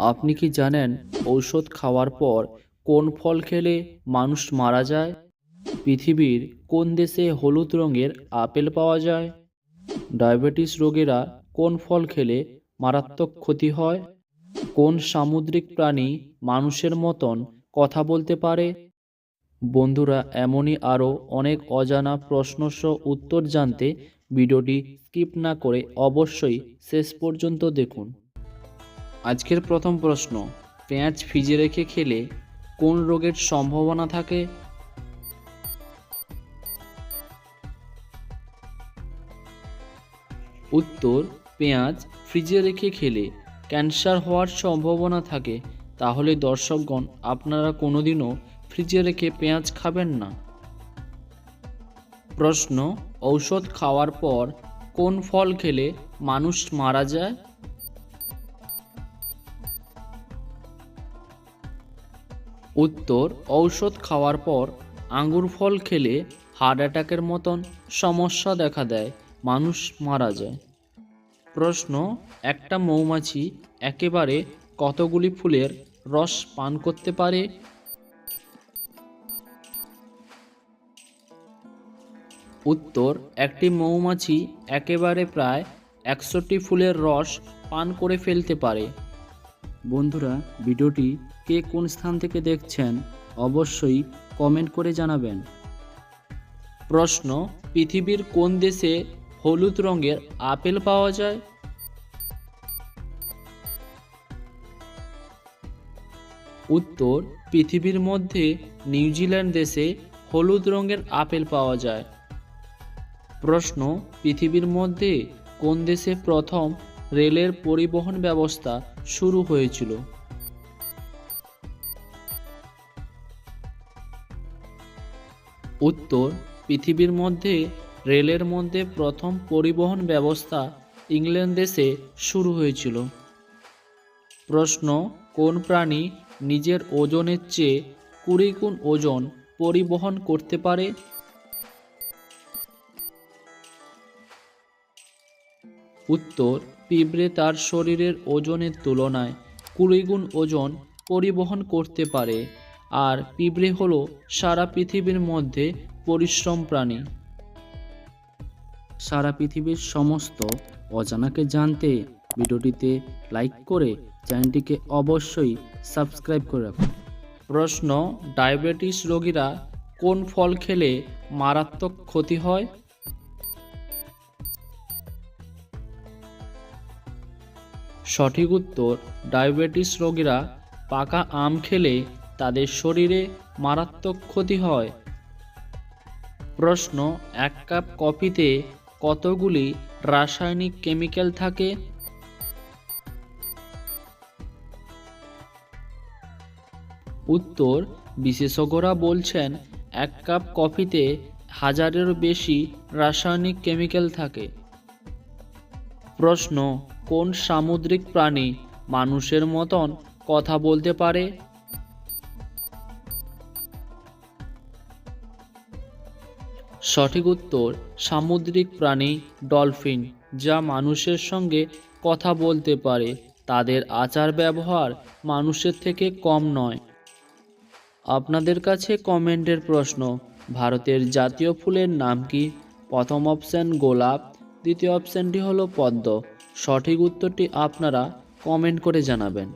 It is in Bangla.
আপনি কি জানেন ঔষধ খাওয়ার পর কোন ফল খেলে মানুষ মারা যায়? পৃথিবীর কোন দেশে হলুদ রঙের আপেল পাওয়া যায়? ডায়াবেটিস রোগেরা কোন ফল খেলে মারাত্মক ক্ষতি হয়? কোন সামুদ্রিক প্রাণী মানুষের মতন কথা বলতে পারে? বন্ধুরা, এমনই আরও অনেক অজানা প্রশ্নসহ উত্তর জানতে ভিডিওটি স্কিপ না করে অবশ্যই শেষ পর্যন্ত দেখুন। আজকের প্রথম প্রশ্ন, পেঁয়াজ ফ্রিজে রেখে খেলে কোন রোগের সম্ভাবনা থাকে? উত্তর, পেঁয়াজ ফ্রিজে রেখে খেলে ক্যান্সার হওয়ার সম্ভাবনা থাকে। তাহলে দর্শকগণ, আপনারা কোনোদিনও ফ্রিজে রেখে পেঁয়াজ খাবেন না। প্রশ্ন, ঔষধ খাওয়ার পর কোন ফল খেলে মানুষ মারা যায়? উত্তর, ঔষধ খাওয়ার পর আঙ্গুর ফল খেলে হার্ট অ্যাটাকের মতন সমস্যা দেখা দেয়, মানুষ মারা যায়। প্রশ্ন, একটা মৌমাছি একেবারে কতগুলি ফুলের রস পান করতে পারে? উত্তর, একটি মৌমাছি একেবারে প্রায় একশোটি ফুলের রস পান করে ফেলতে পারে। বন্ধুরা, ভিডিওটি কে কোন স্থান থেকে দেখছেন অবশ্যই কমেন্ট করে জানাবেন। প্রশ্ন, পৃথিবীর কোন দেশে হলুদ রঙের আপেল পাওয়া যায়? উত্তর, পৃথিবীর মধ্যে নিউজিল্যান্ড দেশে হলুদ রঙের আপেল পাওয়া যায়। প্রশ্ন, পৃথিবীর মধ্যে কোন দেশে প্রথম রেলের পরিবহন ব্যবস্থা শুরু হয়েছিল। উত্তর, পৃথিবীর মধ্যে রেলের মধ্যে প্রথম পরিবহন ব্যবস্থা ইংল্যান্ড দেশে শুরু হয়েছিল। প্রশ্ন, কোন প্রাণী নিজের ওজনের চেয়ে কুড়ি গুণ ওজন পরিবহন করতে পারে? উত্তর, পিঁপড়ে তার শরীরের ওজনের তুলনায় কুড়ি গুণ ওজন পরিবহন করতে পারে। আর পিঁপড়ে হলো সারা পৃথিবীর মধ্যে পরিশ্রম প্রাণী। সারা পৃথিবীর সমস্ত অজানাকে জানতে ভিডিওটিতে লাইক করে চ্যানেলটিকে অবশ্যই সাবস্ক্রাইব করে রাখুন। প্রশ্ন, ডায়াবেটিস রোগীরা কোন ফল খেলে মারাত্মক ক্ষতি হয়? সঠিক উত্তর, ডায়াবেটিস রোগীরা পাকা আম খেলে তাদের শরীরে মারাত্মক ক্ষতি হয়। প্রশ্ন, এক কাপ কফিতে কতগুলি রাসায়নিক কেমিক্যাল থাকে? উত্তর, বিশেষজ্ঞরা বলছেন, এক কাপ কফিতে হাজারেরও বেশি রাসায়নিক কেমিক্যাল থাকে। প্রশ্ন, কোন সামুদ্রিক প্রাণী মানুষের মতন কথা বলতে পারে? সঠিক উত্তর, সামুদ্রিক প্রাণী ডলফিন, যা মানুষের সঙ্গে কথা বলতে পারে। তাদের আচার ব্যবহার মানুষের থেকে কম নয়। আপনাদের কাছে কমেন্টের প্রশ্ন, ভারতের জাতীয় ফুলের নাম কি? প্রথম অপশান গোলাপ দ্বিতীয় অপশানটি হলো পদ্ম। সঠিক উত্তরটি আপনারা কমেন্ট করে জানাবেন।